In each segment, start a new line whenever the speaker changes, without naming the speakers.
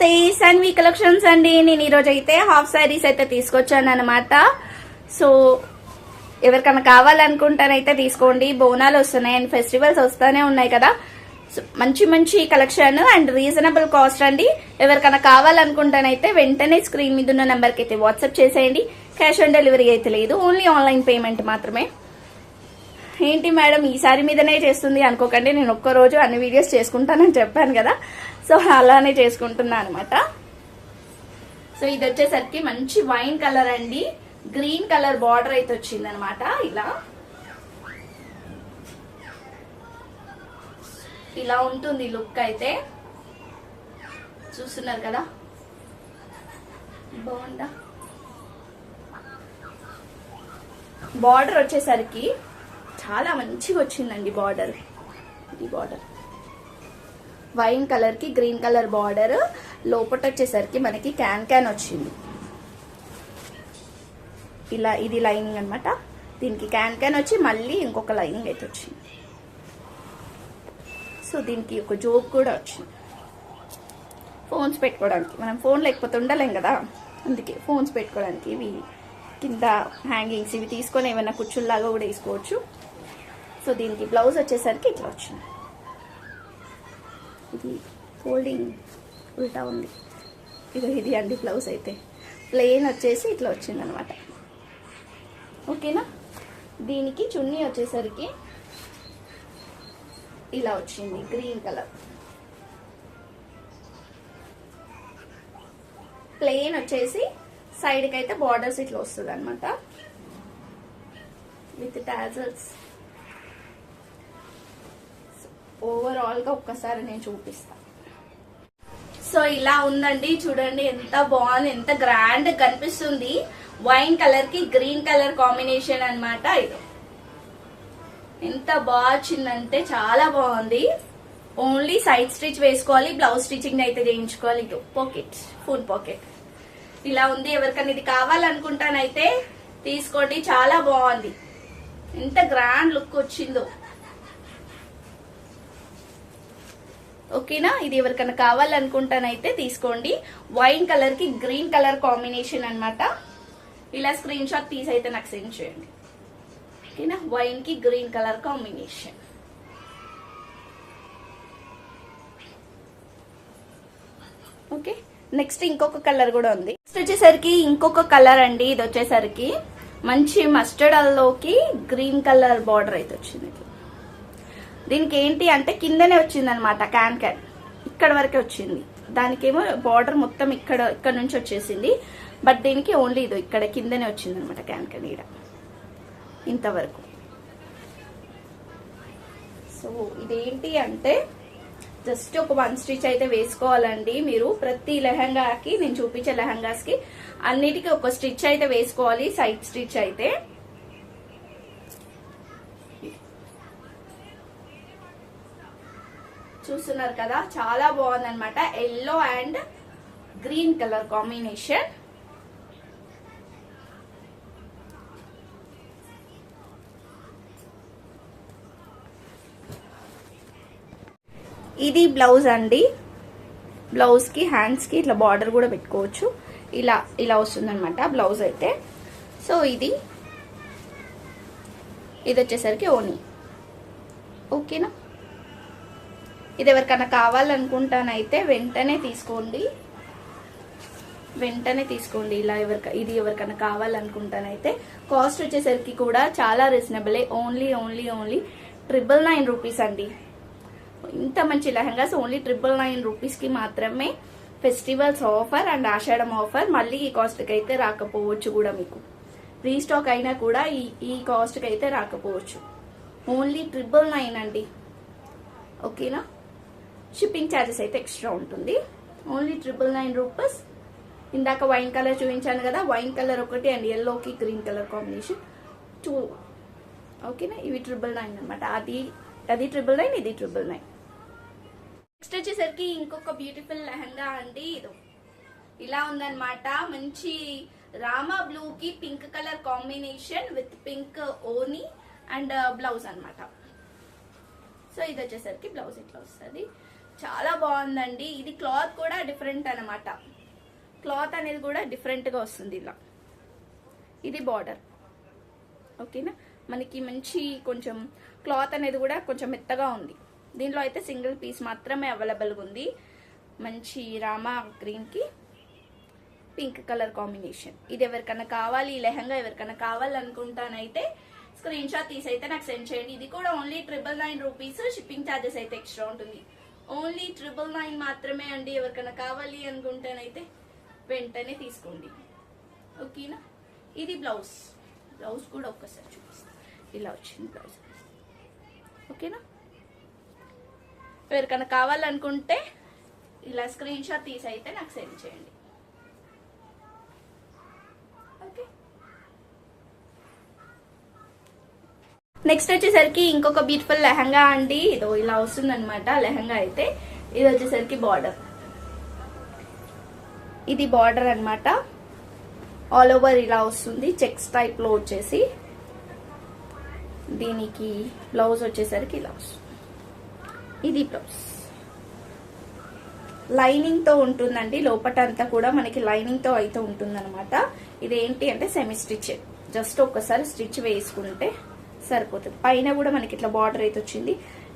నమస్తే సన్వి కలెక్షన్స్ అండి. నేను ఈరోజు అయితే హాఫ్ శారీస్ అయితే తీసుకొచ్చాను అనమాట సో ఎవరికైనా కావాలనుకుంటానైతే తీసుకోండి. బోనాలు వస్తున్నాయి అండ్ ఫెస్టివల్స్ వస్తూనే ఉన్నాయి కదా. సో మంచి మంచి కలెక్షన్ అండ్ రీజనబుల్ కాస్ట్ అండి. ఎవరికైనా కావాలనుకుంటానైతే వెంటనే స్క్రీన్ మీద ఉన్న నెంబర్కి అయితే వాట్సాప్ చేసేయండి. క్యాష్ ఆన్ డెలివరీ అయితే లేదు. ఓన్లీ ఆన్లైన్ పేమెంట్ మాత్రమే. ఏంటి మేడం ఈ సారీ మీదనే చేస్తుంది అనుకోకండి నేను ఒక్క రోజు అన్ని వీడియోస్ చేసుకుంటానని చెప్పాను కదా. సో అలానే చేసుకుంటున్నా అనమాట సో ఇది వచ్చేసరికి మంచి వైన్ కలర్ అండి. గ్రీన్ కలర్ బార్డర్ అయితే వచ్చింది అనమాట ఇలా. ఇలా ఉంటుంది లుక్ అయితే. చూస్తున్నారు కదా? బాగుందా? బార్డర్ వచ్చేసరికి చాలా మంచిగా వచ్చిందండి బార్డర్. ఇది బార్డర్. వైన్ కలర్కి గ్రీన్ కలర్ బార్డర్. లోపట వచ్చేసరికి మనకి క్యాన్ క్యాన్ వచ్చింది. ఇలా ఇది లైనింగ్ అనమాట దీనికి క్యాన్ క్యాన్ వచ్చి మళ్ళీ ఇంకొక లైనింగ్ అయితే వచ్చింది. సో దీనికి ఒక జోక్ కూడా వచ్చింది. ఫోన్స్ పెట్టుకోవడానికి. మనం ఫోన్ లేకపోతే ఉండలేం కదా. అందుకే ఫోన్స్ పెట్టుకోవడానికి ఇవి కింద హ్యాంగింగ్స్ ఇవి తీసుకొని ఏమైనా కుచ్చుల్లాగా కూడా వేసుకోవచ్చు. సో దీనికి బ్లౌజ్ వచ్చేసరికి ఇట్లా వచ్చింది. ఇది ఫోల్డింగ్ ఉల్టా ఉంది. ఇది ఇది అండి బ్లౌజ్ అయితే. ప్లెయిన్ వచ్చేసి ఇట్లా వచ్చింది అనమాట ఓకేనా? దీనికి చున్నీ వచ్చేసరికి ఇలా వచ్చింది గ్రీన్ కలర్. ప్లెయిన్ వచ్చేసి సైడ్కి అయితే బార్డర్స్ ఇట్లా వస్తుంది అనమాట విత్ టాజల్స్. ఓవరాల్గా ఒక్కసారి నేను చూపిస్తాను సో ఇలా ఉందండి చూడండి ఎంత బాగుంది ఎంత గ్రాండ్ కనిపిస్తుంది. వైన్ కలర్కి గ్రీన్ కలర్ కాంబినేషన్ అన్నమాట ఇది. ఎంత బాగుందంటే చాలా బాగుంది. ఓన్లీ సైడ్ స్టిచ్ వేసుకోవాలి బ్లౌజ్ స్టిచ్చింగ్ అయితే చేయించుకోవాలి. ఇటు పాకెట్ ఫుల్ పాకెట్ ఇలా ఉంది ఎవరికైనా ఇది కావాలనుకుంటానైతే తీసుకోండి చాలా బాగుంది. ఎంత గ్రాండ్ లుక్ వచ్చిందో. ఓకేనా? ఇది ఎవరికైనా కావాలనుకుంటానైతే తీసుకోండి. వైన్ కలర్కి గ్రీన్ కలర్ కాంబినేషన్ అనమాట ఇలా స్క్రీన్ షాట్ తీసి అయితే నాకు సెండ్ చేయండి. ఓకేనా? వైన్కి green colour combination okay? Next ఇంకొక కలర్ కూడా ఉంది. నెక్స్ట్ వచ్చేసరికి ఇంకొక కలర్ అండి. ఇది వచ్చేసరికి మంచి మస్టర్డ్ అల్లోకి గ్రీన్ కలర్ బార్డర్ అయితే వచ్చింది. ఇట్లా. దీనికి ఏంటి అంటే కిందనే వచ్చింది అనమాట క్యాన్ క్యాన్ ఇక్కడ వరకే వచ్చింది. దానికేమో బార్డర్ మొత్తం ఇక్కడ ఇక్కడ నుంచి వచ్చేసింది. బట్ దీనికి ఓన్లీ ఇది ఇక్కడ కిందనే వచ్చింది అనమాట క్యాన్ క్యాన్ ఈడ ఇంతవరకు. సో ఇదేంటి అంటే జస్ట్ ఒక వన్ స్టిచ్ అయితే వేసుకోవాలండి మీరు. ప్రతి లెహంగాకి నేను చూపించే లెహంగాస్కి అన్నిటికీ ఒక స్టిచ్ అయితే వేసుకోవాలి సైడ్ స్టిచ్ అయితే. చూస్తున్నారు కదా చాలా బాగుందనమాట yellow and green colour combination ఇది బ్లౌజ్ అండి. బ్లౌజ్కి హ్యాండ్స్కి ఇట్లా బార్డర్ కూడా పెట్టుకోవచ్చు. ఇలా ఇలా వస్తుందనమాట బ్లౌజ్ అయితే. సో ఇది. ఇది వచ్చేసరికి ఓనీ ఓకేనా ఇది ఎవరికైనా కావాలనుకుంటానైతే వెంటనే తీసుకోండి. వెంటనే తీసుకోండి. ఇలా ఎవరికి ఇది ఎవరికైనా కావాలనుకుంటానైతే కాస్ట్ వచ్చేసరికి కూడా చాలా రీజనబులే. Only only only triple nine rupees అండి. ఇంత మంచి లెహంగాస్ ఓన్లీ ట్రిపుల్ నైన్ రూపీస్కి మాత్రమే festivals offer and Ashadham offer. మళ్ళీ ఈ కాస్ట్కి అయితే రాకపోవచ్చు కూడా మీకు. రీస్టాక్ అయినా కూడా ఈ ఈ కాస్ట్కి అయితే రాకపోవచ్చు. ఓన్లీ ట్రిపుల్ నైన్ అండి. ఓకేనా? షిప్పింగ్ ఛార్జెస్ అయితే ఎక్స్ట్రా ఉంటుంది. Only triple nine rupees. ఇందాక వైన్ కలర్ చూపించాను కదా వైన్ కలర్ ఒకటి అండ్ ఎల్లోకి గ్రీన్ కలర్ కాంబినేషన్ టూ ఓకేనా? ఇవి ట్రిపుల్ నైన్ అనమాట అది అది ట్రిపుల్ నైన్ ఇది ట్రిపుల్ నైన్. నెక్స్ట్ వచ్చేసరికి ఇంకొక బ్యూటిఫుల్ లెహంగా అండి ఇది. ఇలా ఉందనమాట మంచి రామా బ్లూకి pink colour combination with pink ఓని అండ్ బ్లౌజ్ అనమాట సో ఇది వచ్చేసరికి బ్లౌజ్ ఇట్లా వస్తుంది చాలా బాగుందండి. ఇది క్లాత్ కూడా డిఫరెంట్ అన్నమాట. క్లాత్ అనేది కూడా డిఫరెంట్గా వస్తుంది ఇలా. ఇది బార్డర్. ఓకేనా? మనకి మంచి కొంచెం క్లాత్ అనేది కూడా కొంచెం మెత్తగా ఉంది. దీనిలో అయితే సింగిల్ పీస్ మాత్రమే అవైలబుల్గా ఉంది. మంచి రామా గ్రీన్కి పింక్ కలర్ కాంబినేషన్. ఇది ఎవరికైనా కావాలి ఈ లెహంగా ఎవరికైనా కావాలనుకుంటానైతే స్క్రీన్ షాట్ తీసి అయితే నాకు సెండ్ చేయండి. ఇది కూడా only triple nine rupees shipping charges అయితే ఎక్స్ట్రా ఉంటుంది. ఓన్లీ ట్రిపుల్ నైన్ మాత్రమే అండి ఎవరికైనా కావాలి అనుకుంటేనైతే వెంటనే తీసుకోండి. ఓకేనా? ఇది బ్లౌజ్. బ్లౌజ్ కూడా ఒక్కసారి చూపిస్తాను ఇలా వచ్చింది బ్లౌజ్. ఓకేనా? ఎవరికైనా కావాలనుకుంటే ఇలా స్క్రీన్ షాట్ తీసి అయితే నాకు సెండ్ చేయండి ఓకే నెక్స్ట్ వచ్చేసరికి ఇంకొక బ్యూటిఫుల్ లెహంగా అండి. ఇదో ఇలా వస్తుంది అనమాట లెహంగా అయితే. ఇది వచ్చేసరికి బార్డర్ ఇది బార్డర్ అనమాట ఆల్ ఓవర్ ఇలా వస్తుంది చెక్స్ టైప్లో వచ్చేసి. దీనికి బ్లౌజ్ వచ్చేసరికి ఇలా వస్తుంది. ఇది బ్లౌజ్ లైనింగ్తో ఉంటుందండి లోపట అంతా కూడా మనకి లైనింగ్తో అయితే ఉంటుంది ఇదేంటి అంటే సెమీ స్టిచ్ జస్ట్ ఒక్కసారి స్టిచ్ వేసుకుంటే సరిపోతుంది. పైన కూడా మనకి ఇట్లా బార్డర్ అయితే వచ్చింది.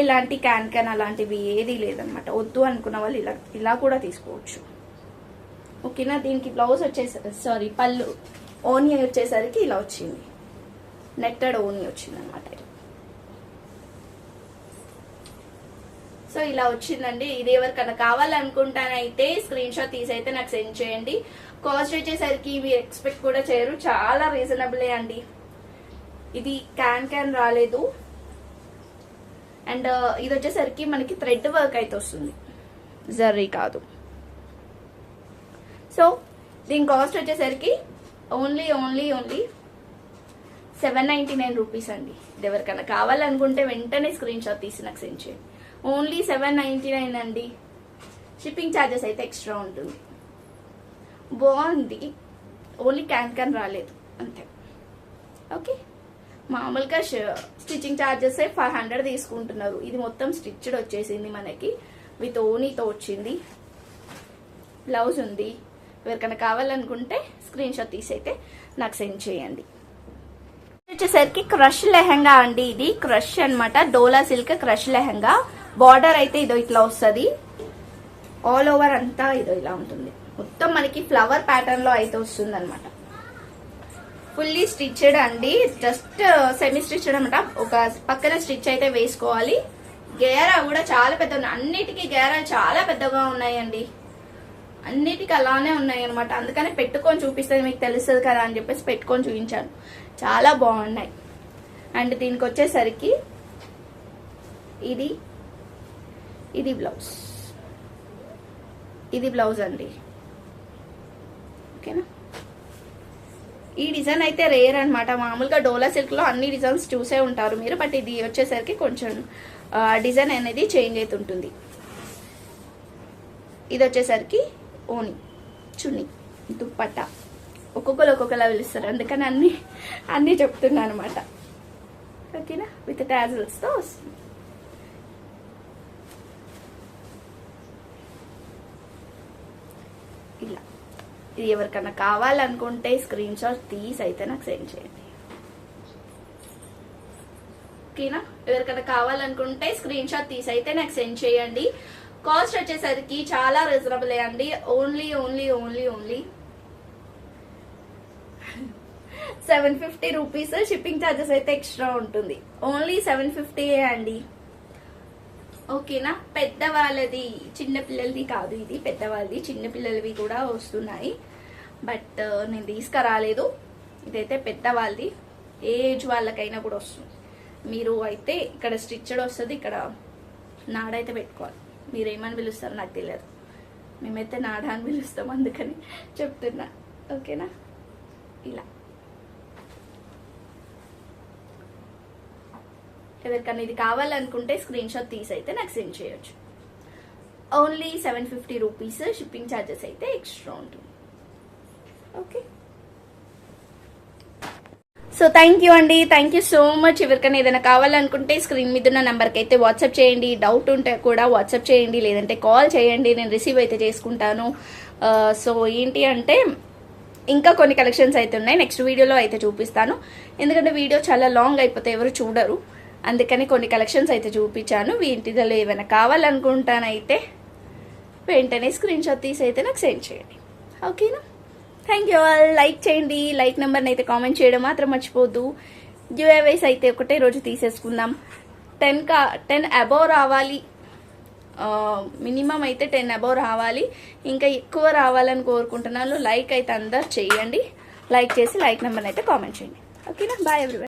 ఇలాంటి క్యాన్ క్యాన్ అలాంటివి ఏది లేదనమాట వద్దు అనుకున్న వాళ్ళు ఇలా ఇలా కూడా తీసుకోవచ్చు. ఓకేనా? దీనికి బ్లౌజ్ వచ్చేసరి సారీ పళ్ళు ఓని వచ్చేసరికి ఇలా వచ్చింది. నెట్టెడ్ ఓని వచ్చింది అనమాట సో ఇలా వచ్చిందండి. ఇది ఎవరికైనా కావాలనుకుంటానైతే స్క్రీన్ షాట్ తీసి అయితే నాకు సెండ్ చేయండి. కాస్ట్ వచ్చేసరికి మీరు ఎక్స్పెక్ట్ కూడా చేయరు. చాలా రీజనబులే అండి. ఇది క్యాన్ క్యాన్ రాలేదు. అండ్ uh, ఇది వచ్చేసరికి మనకి థ్రెడ్ వర్క్ అయితే వస్తుంది. జర్రీ కాదు. సో దీని కాస్ట్ వచ్చేసరికి only only only seven ninety nine rupees అండి. ఇది ఎవరికైనా కావాలనుకుంటే వెంటనే స్క్రీన్ షాట్ తీసి నాకు సెండ్ చేయండి. ఓన్లీ సెవెన్ నైంటీ నైన్ అండి. షిప్పింగ్ ఛార్జెస్ అయితే ఎక్స్ట్రా ఉంటుంది. బాగుంది. ఓన్లీ క్యాన్ క్యాన్ రాలేదు. అంతే. ఓకే మామూలుగా స్టిచ్చింగ్ ఛార్జెస్ ఫైవ్ హండ్రెడ్ తీసుకుంటున్నారు. ఇది మొత్తం స్టిచ్డ్ వచ్చేసింది మనకి. విత్ ఓనీతో వచ్చింది. బ్లౌజ్ ఉంది. ఎవరికైనా కావాలనుకుంటే స్క్రీన్ షాట్ తీసి అయితే నాకు సెండ్ చేయండి. వచ్చేసరికి క్రష్ లెహంగా అండి ఇది. క్రష్ అనమాట dola silk crush lehenga. Border అయితే ఇదో ఇట్లా వస్తుంది. ఆల్ ఓవర్ అంతా ఇదో ఇలా ఉంటుంది. మొత్తం మనకి ఫ్లవర్ ప్యాటర్న్లో అయితే వస్తుంది అనమాట ఫుల్లీ స్టిచ్డ్ అండి. జస్ట్ సెమీ స్టిచ్డ్ అనమాట ఒక పక్కన స్టిచ్ అయితే వేసుకోవాలి. గేరా కూడా చాలా పెద్ద ఉన్నాయి. అన్నిటికీ గేరాలు చాలా పెద్దగా ఉన్నాయండి. అన్నిటికీ అలానే ఉన్నాయి అనమాట అందుకని పెట్టుకొని చూపిస్తే మీకు తెలుస్తుంది కదా అని చెప్పేసి పెట్టుకొని చూపించాను. చాలా బాగున్నాయి. అండ్ దీనికి వచ్చేసరికి ఇది ఇది బ్లౌజ్. ఇది బ్లౌజ్ అండి. ఓకేనా? ఈ డిజైన్ అయితే రేర్ అనమాట మామూలుగా డోలా సిల్క్లో అన్ని డిజైన్స్ చూసే ఉంటారు మీరు బట్ ఇది వచ్చేసరికి కొంచెం డిజైన్ అనేది చేంజ్ అవుతుంటుంది ఇది వచ్చేసరికి ఓని చున్ని దుప్పట్ట. ఒక్కొక్కరు ఒక్కొక్కలా పిలుస్తారు. అందుకని అన్ని అన్ని చెప్తున్నాను అనమాట ఓకేనా? విత్ టాజిల్స్తో వస్తుంది ఇలా ఇది ఎవరికైనా కావాలనుకుంటే స్క్రీన్ షాట్ తీసి అయితే నాకు సెండ్ చేయండి. ఓకేనా? ఎవరికైనా కావాలనుకుంటే స్క్రీన్ షాట్ తీసి అయితే నాకు సెండ్ చేయండి. కాస్ట్ వచ్చేసరికి చాలా రీజనబుల్ అండి. Only only only only seven fifty rupees shipping charges అయితే ఎక్స్ట్రా ఉంటుంది. ఓన్లీ సెవెన్ ఫిఫ్టీ అండి. ఓకేనా? పెద్దవాళ్ళది చిన్నపిల్లలది కాదు ఇది. పెద్దవాళ్ళది చిన్నపిల్లలవి కూడా వస్తున్నాయి. బట్ నేను తీసుకురాలేదు. ఇదైతే పెద్దవాళ్ళది. ఏ ఏజ్ వాళ్ళకైనా కూడా వస్తుంది. మీరు అయితే ఇక్కడ స్టిచ్డ్ వస్తుంది ఇక్కడ నాడైతే పెట్టుకోవాలి. మీరు ఏమని పిలుస్తారో నాకు తెలియదు. మేమైతే నాడ అని పిలుస్తాం అందుకని చెప్తున్నా. ఓకేనా? ఇలా. ఎవరికన్నా ఇది కావాలనుకుంటే స్క్రీన్ షాట్ తీసి అయితే నాకు సెండ్ చేయొచ్చు. Only seven fifty rupees shipping charges అయితే ఎక్స్ట్రా ఉంటుంది. ఓకే సో థ్యాంక్ యూ అండి థ్యాంక్ యూ సో మచ్ ఎవరికైనా ఏదైనా కావాలనుకుంటే స్క్రీన్ మీద ఉన్న నెంబర్కి అయితే వాట్సాప్ చేయండి. డౌట్ ఉంటే కూడా వాట్సాప్ చేయండి. లేదంటే కాల్ చేయండి. నేను రిసీవ్ అయితే చేసుకుంటాను. Uh, సో ఏంటి అంటే ఇంకా కొన్ని కలెక్షన్స్ అయితే ఉన్నాయి. నెక్స్ట్ వీడియోలో అయితే చూపిస్తాను. ఎందుకంటే వీడియో చాలా లాంగ్ అయిపోతే ఎవరు చూడరు. అందుకని కొన్ని కలెక్షన్స్ అయితే చూపించాను. వీటిలో ఏమైనా కావాలనుకుంటానైతే వెంటనే స్క్రీన్ షాట్ తీసి అయితే నాకు సెండ్ చేయండి. ఓకేనా థ్యాంక్ యూ ఆల్ లైక్ చేయండి. లైక్ నెంబర్ని అయితే కామెంట్ చేయడం మాత్రం మర్చిపోద్దు గివ్ అయితే ఒకటే రోజు తీసేసుకుందాం. టెన్ కా టెన్ అబోవ్ రావాలి. మినిమం అయితే టెన్ అబోవ్ రావాలి. ఇంకా ఎక్కువ రావాలని కోరుకుంటున్నాను. లైక్ అయితే అందరు చేయండి. లైక్ చేసి లైక్ నెంబర్ని అయితే కామెంట్ చేయండి. ఓకేనా బాయ్ ఎవ్రీవన్